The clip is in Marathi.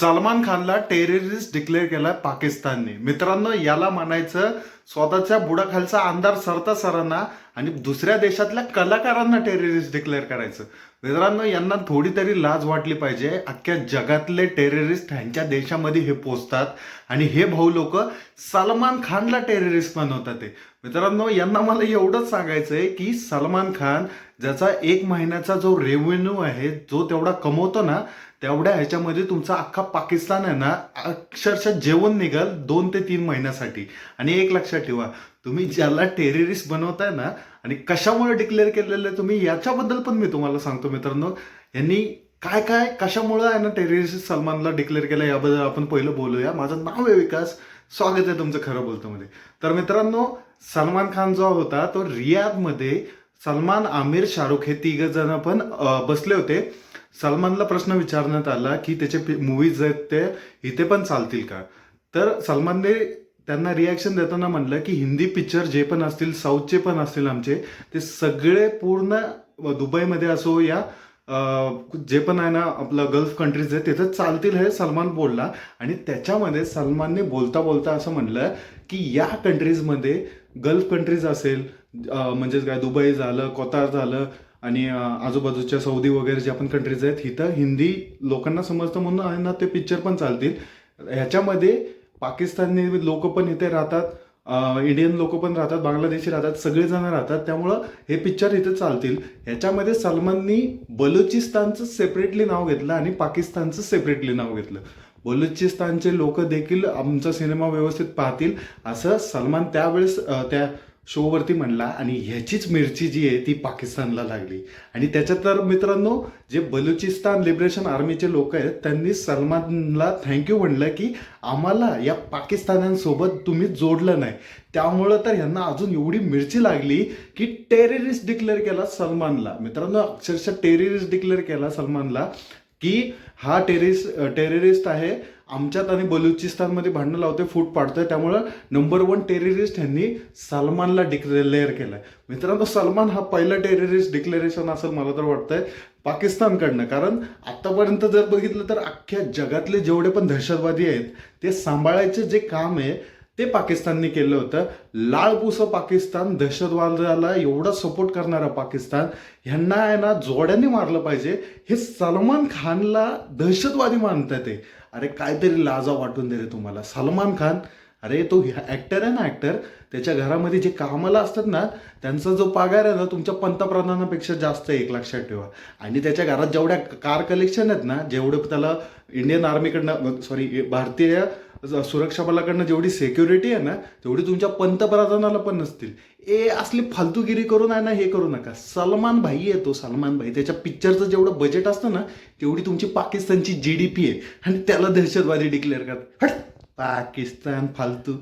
सलमान खानला टेररिस्ट डिक्लेअर केलाय पाकिस्तानने. मित्रांनो याला म्हणायचं स्वतःच्या बुडाखालचा आमदार सरता सरांना आणि दुसऱ्या देशातल्या कलाकारांना टेररिस्ट डिक्लेअर करायचं. मित्रांनो यांना थोडी तरी लाज वाटली पाहिजे. अख्ख्या जगातले टेररिस्ट ह्यांच्या देशामध्ये हे पोचतात आणि हे भाऊ लोक सलमान खानला टेररिस्ट बनवतात ते. मित्रांनो यांना मला एवढंच सांगायचं आहे की सलमान खान ज्याचा एक महिन्याचा जो रेव्हेन्यू आहे जो तेवढा कमवतो ना तेवढ्या ह्याच्यामध्ये तुमचा अख्खा पाकिस्तान आहे ना अक्षरशः जेवण निघाल दोन ते तीन महिन्यासाठी. आणि एक लक्षात ठेवा तुम्ही ज्याला टेररिस्ट बनवताय ना आणि कशामुळे डिक्लेअर केलेलं आहे तुम्ही याच्याबद्दल पण मी तुम्हाला सांगतो मित्रांनो. यांनी काय काय कशामुळे आहे ना टेररिस्ट सलमानला डिक्लेअर केलं याबद्दल आपण पहिलं बोलूया. माझं नाव आहे विकास स्वागत आहे तुमचं खरं बोलतो मध्ये तर मित्रांनो सलमान खान जो होता तो रियादमध्ये सलमान आमिर शाहरुख हे तिघ जण पण बसले होते. सलमानला प्रश्न विचारण्यात आला की त्याचे मूवीज आहेत ते इथे पण चालतील का? तर सलमानने त्यांना रिॲक्शन देताना म्हणलं की हिंदी पिक्चर जे पण असतील साऊथचे पण असतील आमचे ते सगळे पूर्ण दुबईमध्ये असो या जे पण आहे ना आपलं गल्फ कंट्रीज आहे तिथं चालतील हे सलमान बोलला. आणि त्याच्यामध्ये सलमानने बोलता बोलता असं म्हणलं की या कंट्रीजमध्ये गल्फ कंट्रीज असेल म्हणजेच काय दुबई झालं कोतार झालं आणि आजूबाजूच्या सौदी वगैरे जे आपण कंट्रीज आहेत इथं हिंदी लोकांना समजतं म्हणून आणि ना ते पिक्चर पण चालतील. ह्याच्यामध्ये पाकिस्तानी लोक पण इथे राहतात इंडियन लोक पण राहतात बांगलादेशी राहतात सगळेजण राहतात. त्यामुळं हे पिक्चर इथे चालतील. ह्याच्यामध्ये सलमाननी बलुचिस्तानचं सेपरेटली नाव घेतलं आणि पाकिस्तानचं सेपरेटली नाव घेतलं. बलुचिस्तानचे लोक देखील आमचा सिनेमा व्यवस्थित पाहतील. असं सलमान त्यावेळेस त्या शोवरती म्हणला आणि ह्याचीच मिरची जी आहे ती पाकिस्तानला लागली. आणि त्याच्यात तर मित्रांनो जे बलुचिस्तान लिबरेशन आर्मीचे लोक आहेत त्यांनी सलमानला थँक्यू म्हणलं की आम्हाला या पाकिस्तान्यांसोबत तुम्ही जोडलं नाही. त्यामुळं तर ह्यांना अजून एवढी मिरची लागली की टेररिस्ट डिक्लेअर केला सलमानला. मित्रांनो अक्षरशः टेररिस्ट डिक्लेअर केला सलमानला. की हा टेरिस टेररिस्ट आहे आमच्यात आणि बलुचिस्तानमध्ये भांडणं लावते फूट पाडतोय त्यामुळं नंबर वन टेररिस्ट ह्यांनी सलमानला डिक्लेअर आहे मित्रांनो सलमान हा पहिला टेररिस्ट डिक्लेरेशन असं मला तर वाटतंय पाकिस्तानकडनं. कारण आतापर्यंत जर बघितलं तर अख्ख्या जगातले जेवढे पण दहशतवादी आहेत ते सांभाळायचे जे काम आहे ते पाकिस्तानने केलं होतं. लाळपुसं पाकिस्तान दहशतवादाला एवढा सपोर्ट करणारा पाकिस्तान ह्यांना आहे ना जोड्यांनी मारलं पाहिजे. हे सलमान खानला दहशतवादी मानतात ते. अरे काहीतरी लाजा वाटून दे रे तुम्हाला. सलमान खान अरे तो ॲक्टर आहे ना ॲक्टर त्याच्या घरामध्ये जे कामाला असतात ना त्यांचा जो पगार आहे ना तुमच्या पंतप्रधानापेक्षा जास्त आहे एक लक्षात ठेवा. आणि त्याच्या घरात जेवढ्या कार कलेक्शन आहेत ना जेवढं त्याला इंडियन आर्मीकडनं सॉरी भारतीय सुरक्षा बलाकडनं जेवढी सेक्युरिटी आहे ना तेवढी तुमच्या पंतप्रधानाला पण नसतील. ए असली फालतूगिरी करून आहे ना हे करू नका. सलमान भाई आहे तो सलमान भाई. त्याच्या पिक्चरचं जेवढं बजेट असतं ना तेवढी तुमची पाकिस्तानची जी डी पी आहे. आणि त्याला दहशतवादी डिक्लेअर करतात. हट! पाकिस्तान फालतू.